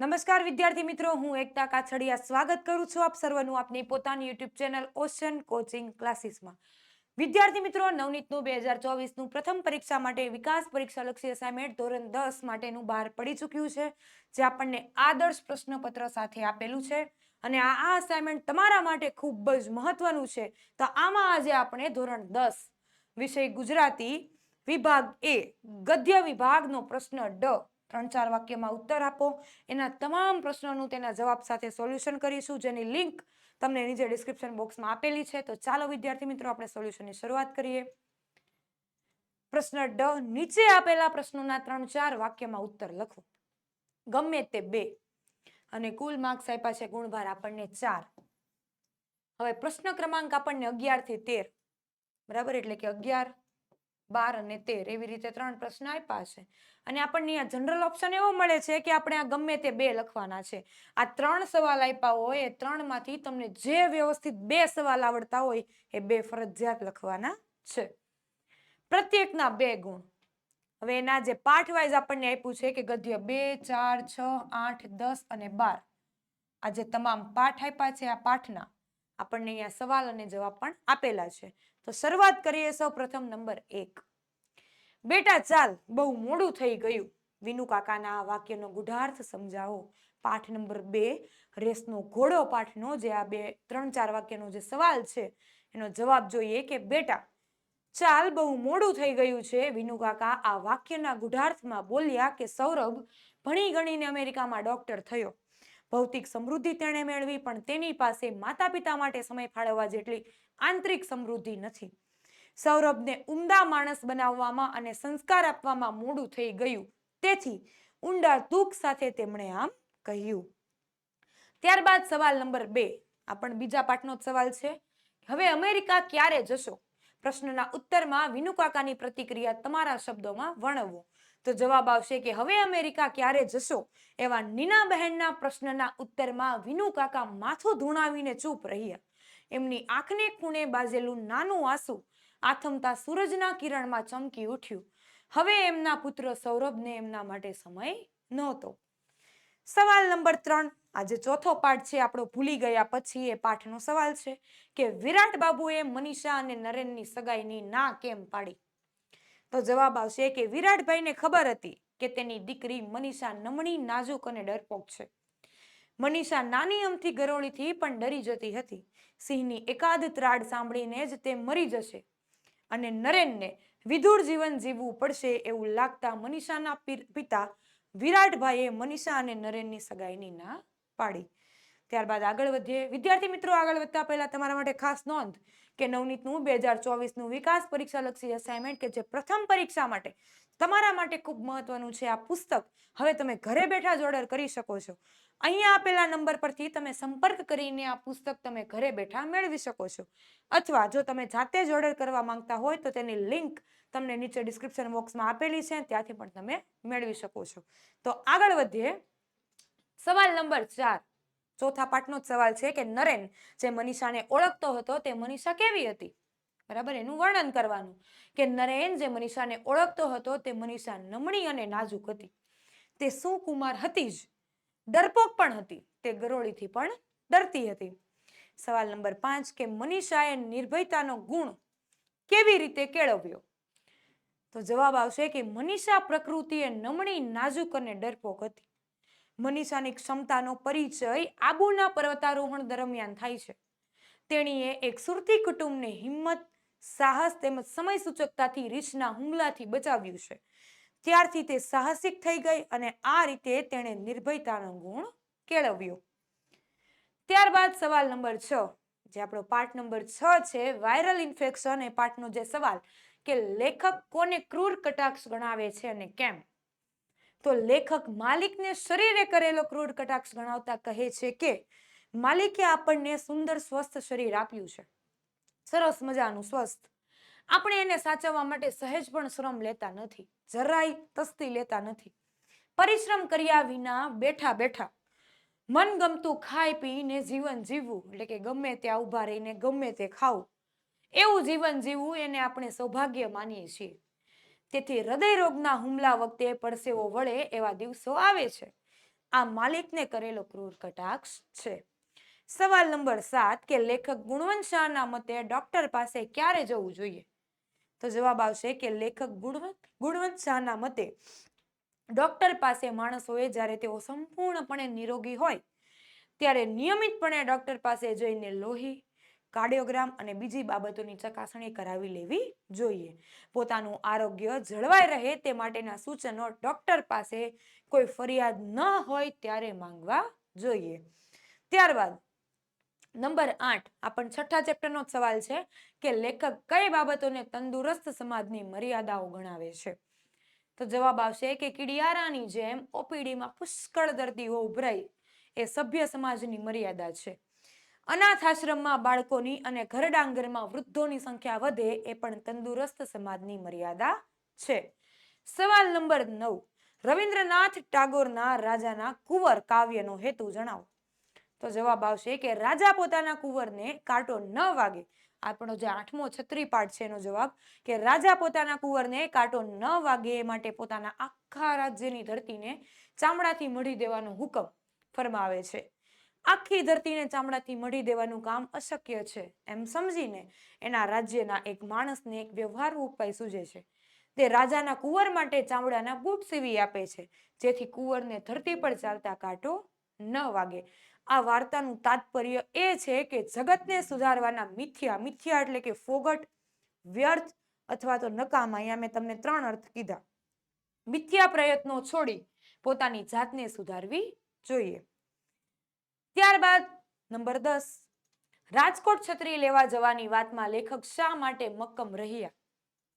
નમસ્કાર વિદ્યાર્થી મિત્રો, હું એકતા કાછડિયા સ્વાગત કરું છું આપ સર્વનું આપની પોતાની યુટ્યુબ ચેનલ ઓશન કોચિંગ ક્લાસીસમાં. વિદ્યાર્થી મિત્રો, નવનીતનું બે હજાર ચોવીસનું પ્રથમ પરીક્ષા માટે વિકાસ પરીક્ષા લક્ષી અસાઇનમેન્ટ ધોરણ દસ માટેનું બહાર પડી ચૂક્યું છે, જે આપણને આદર્શ પ્રશ્નપત્ર સાથે આપેલું છે. અને આ આ અસાઇનમેન્ટ તમારા માટે ખૂબ જ મહત્વનું છે. તો આમાં આજે આપણે ધોરણ દસ વિષય ગુજરાતી વિભાગ એ ગદ્ય વિભાગનો પ્રશ્ન ડ ત્રણ ચાર વાક્યમાં ઉત્તર આપો. એના તમામ પ્રશ્નોનું તેના જવાબ સાથે સોલ્યુશન કરીશું. જેની લિંક તમને નીચે ડિસ્ક્રિપ્શન બોક્સમાં આપેલી છે. તો ચાલો વિદ્યાર્થી મિત્રો, આપણે સોલ્યુશનની શરૂઆત કરીએ. પ્રશ્ન ડ, નીચે આપેલા પ્રશ્નોના ત્રણ ચાર વાક્યમાં ઉત્તર લખો. ગમે તે બે. અને કુલ માર્ક્સ આપ્યા છે ગુણભાર આપણને ચાર. હવે પ્રશ્ન ક્રમાંક આપણને અગિયારથી તેર. બરાબર? એટલે કે અગિયાર. બાર અને તેર એવી રીતે ત્રણ પ્રશ્ન આપ્યા છે. અને આપણને અહીંયા જનરલ ઓપ્શન એવો મળે છે કે આપણે આ ગમે તે બે લખવાના છે. આ ત્રણ સવાલ આપ્યા હોય, એ ત્રણમાંથી તમને જે વ્યવસ્થિત બે સવાલ આવડતા હોય, એ બે ફરજિયાત લખવાના છે. પ્રત્યેકના બે ગુણ. હવે એના જે પાઠ વાઇઝ આપણને આપ્યું છે કે ગદ્ય બે, ચાર, છ, આઠ, દસ અને બાર. આ જે તમામ પાઠ આપ્યા છે, આ પાઠના આપણને અહીંયા સવાલ અને જવાબ પણ આપેલા છે. તો શરૂઆત કરીએ સૌ પ્રથમ નંબર એક. બેટા ચાલ, બહુ મોડું થઈ ગયું. વિનુ કાકાના આ વાક્યનો ગુઢાર્થ સમજાવો. પાઠ નંબર બે, રેસનો ઘોડો પાઠનો જે આ બે, ત્રણ, ચાર વાક્યનો જે સવાલ છે, એનો જવાબ જોઈએ કે બેટા, ચાલ, બહુ મોડું થઈ ગયું છે. વિનુ કાકા આ વાક્યના ગુઢાર્થમાં બોલ્યા કે સૌરભ ભણી ગણીને અમેરિકામાં ડોક્ટર થયો. ભૌતિક સમૃદ્ધિ તેણે મેળવી, પણ તેની પાસે માતા પિતા માટે સમય ફાળવવા જેટલી આંતરિક સમૃદ્ધિ નથી. સૌરભને ઉમદા માણસ બનાવવામાં અને સંસ્કાર આપવામાં મોડું થઈ ગયું. તેથી ઊંડા દુઃખ સાથે તેમણે આમ કહ્યું. ત્યારબાદ સવાલ નંબર બે. આ પણ બીજા પાઠનો જ સવાલ છે. હવે અમેરિકા ક્યારે જશો? પ્રશ્નના ઉત્તરમાં વિનુ કાકાની પ્રતિક્રિયા તમારા શબ્દોમાં વર્ણવો. તો જવાબ આવશે કે હવે અમેરિકા ક્યારે જશો? એવા નીના બહેનના પ્રશ્નના ઉત્તરમાં વિનુ કાકા માથું ધૂણાવીને ચૂપ રહ્યા. એમની આંખને ખૂણે બાજેલું નાનું આંસુ આથમતા સૂરજના કિરણમાં ચમકી ઉઠ્યું. હવે એમના પુત્ર સૌરભને એમના માટે સમય નહોતો. સવાલ નંબર ત્રણ. આજે ચોથો પાઠ છે, આપણો ભૂલી ગયા પછી એ પાઠનો સવાલ છે કે વિરાટ બાબુએ મનીષા અને નરેનની સગાઈની ના કેમ પાડી? તો જવાબ આવશે કે વિરાટભાઈને ખબર હતી કે તેની દીકરી મનીષા નમણી નાજુક અને ડરપોક છે. મનીષા નાની અમથી ગરોળીથી પણ ડરી જતી હતી. સિંહની એકાદ ત્રાડ સાંભળીને જ તે મરી જશે. અને નરેનને વિધુર જીવન જીવવું પડશે એવું લાગતા મનીષાના પિતા વિરાટભાઈએ મનીષા અને નરેનની સગાઈની ના પાડી. ત્યારબાદ આગળ વધીએ. વિદ્યાર્થી મિત્રો, આગળ વધતા પહેલા તમારા માટે ખાસ નોંધ કે નવનીતનું બે હજાર ચોવીસનું વિકાસ પરીક્ષા લક્ષી અસાઇનમેન્ટ કે જે પ્રથમ પરીક્ષા માટે તમારા માટે ખૂબ મહત્વનું છે આ પુસ્તક. હવે તમે ઘરે બેઠા જ ઓર્ડર કરી શકો છો. અહીંયા આપેલા નંબર પરથી તમે સંપર્ક કરીને આ પુસ્તક તમે ઘરે બેઠા મેળવી શકો છો. અથવા જો તમે જાતે જ ઓર્ડર કરવા માંગતા હોય તો તેની લિંક તમને નીચે ડિસ્ક્રિપ્શન બોક્સમાં આપેલી છે. ત્યાંથી પણ તમે મેળવી શકો છો. તો આગળ વધીએ. સવાલ નંબર ચાર. ચોથા પાઠનો જ સવાલ છે કે નરેન જે મનીષાને ઓળખતો હતો તે મનીષા કેવી હતી? બરાબર? એનું વર્ણન કરવાનું. કે નરેન જે મનીષાને ઓળખતો હતો તે મનીષા નમણી અને નાજુક હતી. તે સુકુમાર હતી જ. ડરપોક પણ હતી, તે ગરોળીથી પણ ડરતી હતી. સવાલ નંબર પાંચ, કે મનીષાએ નિર્ભયતાનો ગુણ કેવી રીતે કેળવ્યો? તો જવાબ આવશે કે મનીષા પ્રકૃતિએ નમણી, નાજુક અને ડરપોક હતી. મનીષાની ક્ષમતાનો પરિચય આબુના પર્વતારોહણ દરમિયાન થાય છે. તેણીએ એક સુરતી કુટુંબને હિંમત, સાહસ તેમજ સમય સૂચકતાથી રીછના હુમલાથી બચાવ્યું છે. ત્યારથી તે સાહસિક થઈ ગઈ અને આ રીતે તેણે નિર્ભયતાનો ગુણ કેળવ્યો. ત્યારબાદ સવાલ નંબર છ, જે આપણો પાઠ નંબર છ છે, વાયરલ ઇન્ફેક્શન એ પાઠનો જે સવાલ કે લેખક કોને ક્રૂર કટાક્ષ ગણાવે છે અને કેમ? તો લેખક માલિકને શરીરે કરેલો ક્રૂર કટાક્ષ ગણાવતા કહે છે કે, માલિકે આપણને સુંદર સ્વસ્થ શરીર આપ્યું છે. સરસ મજાનું સ્વસ્થ આપણે એને સાચવવા માટે સહેજ પણ શ્રમ લેતા નથી, જરાય તસ્તી લેતા નથી. પરિશ્રમ કર્યા વિના બેઠા બેઠા મનગમતું ખાઈ પીને જીવન જીવવું, એટલે કે ગમે ત્યાં ઊભા રહીને ગમે તે ખાવું, એવું જીવન જીવવું એને આપણે સૌભાગ્ય માનીએ છીએ. તેથી હૃદય રોગના હુમલા વખતે પરસેવો વળે એવા દિવસો આવે છે. આ માલિકને કરેલો ક્રૂર કટાક્ષ છે. સવાલ નંબર સાત કે લેખક ગુણવંત શાહના મતે ડોક્ટર પાસે ક્યારે જવું જોઈએ? તો જવાબ આવશે કે લેખક ગુણવંત ગુણવંત શાહના મતે ડોક્ટર પાસે માણસોએ જ્યારે તેઓ સંપૂર્ણપણે નિરોગી હોય, ત્યારે નિયમિતપણે ડોક્ટર પાસે જઈને લોહી, કાર્ડિયોગ્રામ અને બીજી બાબતોની ચકાસણી કરાવી લેવી જોઈએ. પોતાનું આરોગ્ય જળવાઈ રહે તે માટેના સૂચનો ડોક્ટર પાસે કોઈ ફરિયાદ ન હોય ત્યારે માંગવા જોઈએ. ત્યારબાદ નંબર આઠ આ છઠ્ઠા ચેપ્ટરનો જ સવાલ છે કે લેખક કઈ બાબતોને તંદુરસ્ત સમાજની મર્યાદાઓ ગણાવે છે? તો જવાબ આવશે કે કીડિયારાની જેમ ઓપીડીમાં પુષ્કળ દર્દીઓ ઉભરાય એ સભ્ય સમાજની મર્યાદા છે. અનાથ આશ્રમમાં બાળકોની અને ઘરડાંગરમાં વૃદ્ધોની સંખ્યા વધે, એ પણ તંદુરસ્ત સમાજની મર્યાદા છે. સવાલ નંબર નવ, રવિન્દ્રનાથ ટાગોરના રાજાના કુંવર કાવ્યનો હેતુ જણાવો. તો જવાબ આવશે કે રાજા પોતાના કુંવરને કાંટો ન વાગે. આપણો જે આઠમો છત્રી પાઠ છે એનો જવાબ, કે રાજા પોતાના કુંવરને કાંટો ન વાગે એ માટે પોતાના આખા રાજ્યની ધરતીને ચામડાથી મઢી દેવાનો હુકમ ફરમાવે છે. આખી ધરતીને ચામડાથી મઢી દેવાનું કામ અશક્ય છે. એમ સમજીને એના રાજ્યના એક માણસને એક વ્યવહારુ ઉપાય સૂજે છે. તે રાજાના કુંવર માટે ચામડાના બૂટ સીવી આપે છે. જેથી કુંવરને ધરતી પર ચાલતા કાંટો ન વાગે. આ વાર્તાનું તાત્પર્ય એ છે કે જગતને સુધારવાના મિથ્યા મિથ્યા એટલે કે ફોગટ, વ્યર્થ અથવા તો નકામા અહીંયા મેં તમને ત્રણ અર્થ કીધા. મિથ્યા પ્રયત્નો છોડી પોતાની જાતને સુધારવી જોઈએ. ત્યારબાદ નંબર દસ, રાજકોટ છત્રી લેવા જવાની વાતમાં લેખક શા માટે મક્કમ રહ્યા?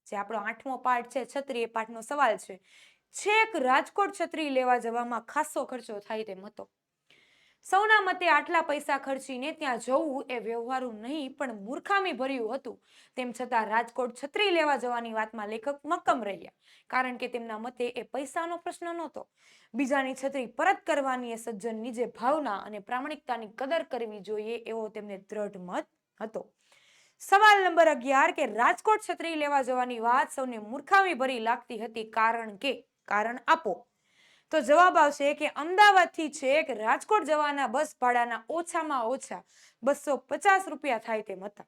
જે આપણો આઠમો પાઠ છે, છત્રી એ પાઠનો સવાલ છે. છેક રાજકોટ છત્રી લેવા જવામાં ખાસો ખર્ચો થાય તેમ હતો. સૌના મતે આટલા પૈસા ખર્ચીને ત્યાં જવું એ વ્યવહારુ નહીં, પણ મૂર્ખામી ભર્યું હતું. તેમ છતાં રાજકોટ છત્રી લેવા જવાની વાતમાં લેખક મક્કમ રહ્યા, કારણ કે તેમના મતે એ પૈસાનો પ્રશ્ન નહોતો. બીજાની છત્રી પરત કરવાની એ સજ્જનની જે ભાવના અને પ્રામાણિકતાની કદર કરવી જોઈએ એવો તેમને દ્રઢ મત હતો. સવાલ નંબર અગિયાર કે રાજકોટ છત્રી લેવા જવાની વાત સૌને મૂર્ખામી ભરી લાગતી હતી કારણ કે, કારણ આપો. તો જવાબ આવશે કે અમદાવાદથી છેક રાજકોટ જવાના બસ ભાડાના ઓછામાં ઓછા બસો પચાસ રૂપિયા થાય તેમ હતા.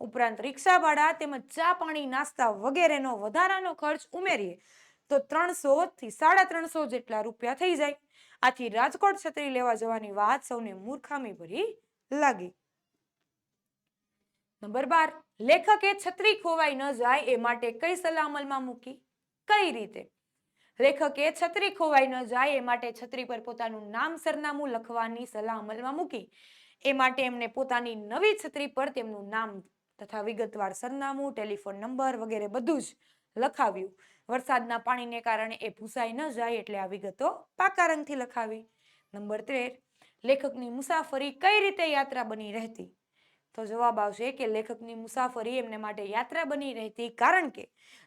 ઉપરાંત રિક્ષા ભાડા તેમજ ચા પાણી, નાસ્તા વગેરેનો વધારાનો ખર્ચ ઉમેરીએ તો ત્રણસો થી સાડા ત્રણસો જેટલા રૂપિયા થઈ જાય. આથી રાજકોટ છત્રી લેવા જવાની વાત સૌને મૂર્ખામી ભરી લાગી. નંબર બાર, લેખકે છત્રી ખોવાઈ ન જાય એ માટે કઈ સલાહ અમલમાં મૂકી? કઈ રીતે? લેખકે છત્રી ખોવાઈ ન જાય, એ માટે છત્રી પર પોતાનું નામ સરનામું લખવાની સલાહ અમલમાં મૂકી. એ માટે એમને પોતાની નવી છત્રી પર તેમનું નામ તથા વિગતવાર સરનામું, ટેલિફોન નંબર વગેરે બધું જ લખાવ્યું. વરસાદના પાણીને કારણે એ ભૂસાઈ ન જાય એટલે આ વિગતો પાકા રંગથી લખાવી. નંબર તેર, લેખકની મુસાફરી કઈ રીતે યાત્રા બની રહેતી? તો જવાબ આવશે કે લેખકની મુસાફરી એમને માટે યાત્રા બની રહેતી કારણ કે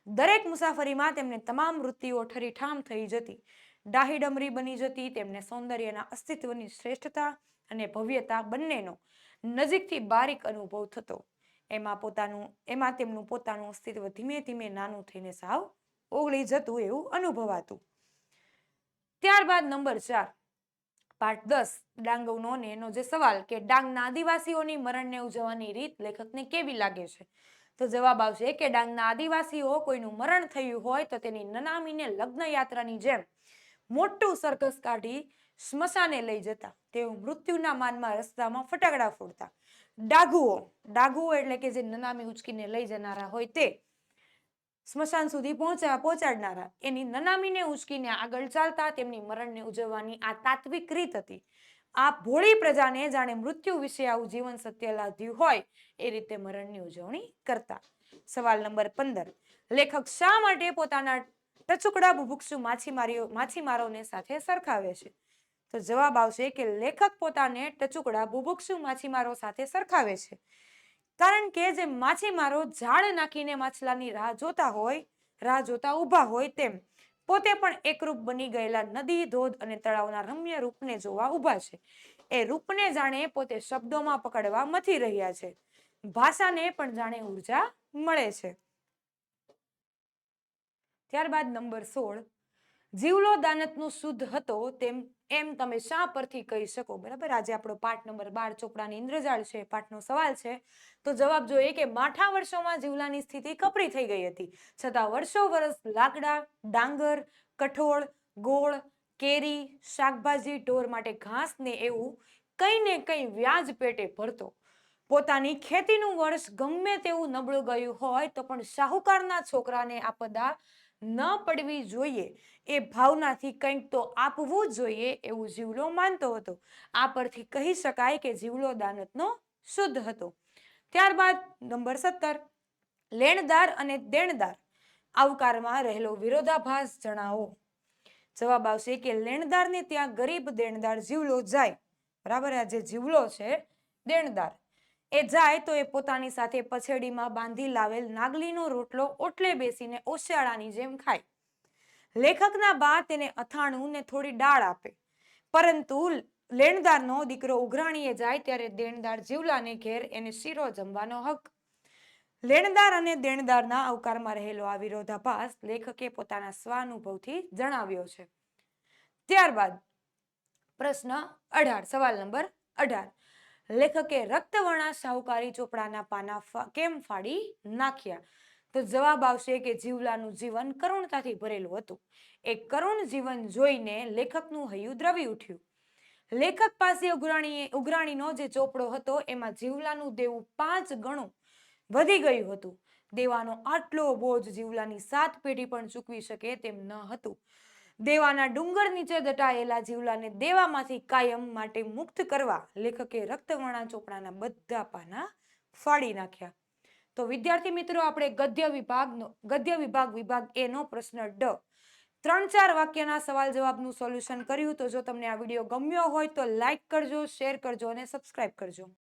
દરેક મુસાફરીમાં તેમને તમામ વૃત્તિઓ ઠરીઠામ થઈ જતી. ડાહીડમરી બની જતી, તેમને સૌંદર્યના અસ્તિત્વની શ્રેષ્ઠતા અને ભવ્યતા બંનેનો નજીકથી બારીક અનુભવ થતો. એમાં પોતાનું, એમાં તેમનું પોતાનું અસ્તિત્વ ધીમે ધીમે નાનું થઈને સાવ ઓગળી જતું એવું અનુભવાતું. ત્યારબાદ નંબર ચાર. પાઠ દસ ડાંગ ઉનોને એનો જે સવાલ કે ડાંગના આદિવાસીઓની મરણને ઉજવવાની રીત લેખકને કેવી લાગે છે? તો જવાબ આવશે કે ડાંગના આદિવાસીઓ કોઈનું મરણ થયું હોય તો તેની નનામીને લગ્ન યાત્રાની જેમ મોટું સરઘસ કાઢી સ્મશાને લઈ જતા. તેઓ મૃત્યુના માનમાં રસ્તામાં ફટાકડા ફોડતા. ડાઘુઓ ડાઘુઓ એટલે કે જે નનામી ઉચકીને લઈ જનારા હોય તે સ્મશાન સુધી પહોંચા પહોંચાડનારા. એની નનામીને ઉચકીને આગળ ચાલતા તેમની મરણને ઉજવવાની આ તાત્વિક રીત હતી. આ ભોળી પ્રજાને જાણે મૃત્યુ વિશે આવું જીવન સત્ય લાધ્યું હોય, એ રીતે મરણની ઉજવણી કરતા. સવાલ નંબર પંદર. લેખક શા માટે પોતાના ટચુકડા બુભુક્ષુ માછીમારીઓ, માછીમારોને સાથે સરખાવે છે? તો જવાબ આવશે કે લેખક પોતાને ટચુકડા બુભુક્ષુ માછીમારો સાથે સરખાવે છે. કારણ કે જે માછીમારો ઝાડ નાખીને માછલાની રાહ જોતા હોય, રાહ જોતા ઊભા હોય તેમ, પોતે પણ એકરૂપ બની ગયેલા નદી, ધોધ અને તળાવના રમ્ય રૂપને જોવા ઊભા છે. એ રૂપને જાણે પોતે શબ્દોમાં પકડવા મથી રહ્યા છે. ભાષાને પણ જાણે ઊર્જા મળે છે. ત્યારબાદ નંબર સોળ. જીવલો દાનતનું શુદ્ધ હતો તેમ એમ તમે શા પરથી કહી શકો? બરાબર? આજે આપણો પાઠ નંબર બાર ચોપડાની ઇન્દ્રજાળ છે પાઠનો સવાલ છે. તો જવાબ જોઈએ કે માઠા વર્ષોમાં જીવલાની સ્થિતિ કપરી થઈ ગઈ હતી. છતાં વર્ષો વર્ષ લાકડા, ડાંગર, કઠોળ, ગોળ, કેરી, શાકભાજી, ઢોર માટે ઘાસ ને એવું કંઈ ને કંઈ વ્યાજ પેટે ભરતો. પોતાની ખેતીનું વર્ષ ગમે તેવું નબળું ગયું હોય તો પણ શાહુકારના છોકરાને આપદા ન પડવી જોઈએ એ ભાવનાથી કંઈક તો આપવું જોઈએ એવું જીવલો માનતો હતો. આ પરથી કહી શકાય કે જીવલો દાનતનો શુદ્ધ હતો. ત્યારબાદ નંબર સત્તર, લેણદાર અને દેણદાર. આવકારમાં રહેલો વિરોધાભાસ જણાવો. જવાબ આવશે કે લેણદારને ત્યાં ગરીબ દેણદાર જીવલો જાય. બરાબર, આ જે જીવલો છે, દેણદાર. એ જાય તો એ પોતાની સાથે પછેડીમાં બાંધી લાવેલ નાગલીનો રોટલો ઓટલે બેસીને ઓશિયાળાની જેમ ખાય. લેખકના બા તેને અથાણું ને થોડી દાળ આપે. પરંતુ લેણદારનો દીકરો ઉઘરાણીએ જાય ત્યારે દેણદાર જીવલાને ઘેર એને શીરો જમવાનો હક. લેણદાર અને દેણદારના અવકારમાં રહેલો આ વિરોધાભાસ લેખકે પોતાના સ્વાનુભવથી જણાવ્યો છે. ત્યારબાદ પ્રશ્ન અઢાર, સવાલ નંબર અઢાર. લેખકે રક્તવર્ણા શાહુકારી ચોપડાના પાના કેમ ફાડી નાખ્યા? તો જવાબ આવશે કે જીવલાનું જીવન કરુણતાથી ભરેલું હતું. એ કરુણ જીવન જોઈને લેખકનું હૈયું દ્રવી ઉઠ્યું. લેખક પાસે ઉઘરાણીએ ઉઘરાણીનો જે ચોપડો હતો, એમાં જીવલાનું દેવું પાંચ ગણું વધી ગયું હતું. દેવાનો આટલો બોજ જીવલાની સાત પેઢી પણ ચૂકવી શકે તેમ ન હતું. દેવાના ડુંગર નીચે દટાયેલા જીવલાને દેવામાંથી કાયમ માટે મુક્ત કરવા લેખકે રક્તવર્ણા ચોપડાના બધા પાના ફાડી નાખ્યા. તો વિદ્યાર્થી મિત્રો, આપણે ગદ્ય વિભાગનો, ગદ્ય વિભાગ વિભાગ એનો પ્રશ્ન ડ. ત્રણ ચાર વાક્યના સવાલ જવાબનું સોલ્યુશન કર્યું. તો જો તમને આ વીડિયો ગમ્યો હોય તો લાઈક કરજો, શેર કરજો અને સબસ્ક્રાઇબ કરજો.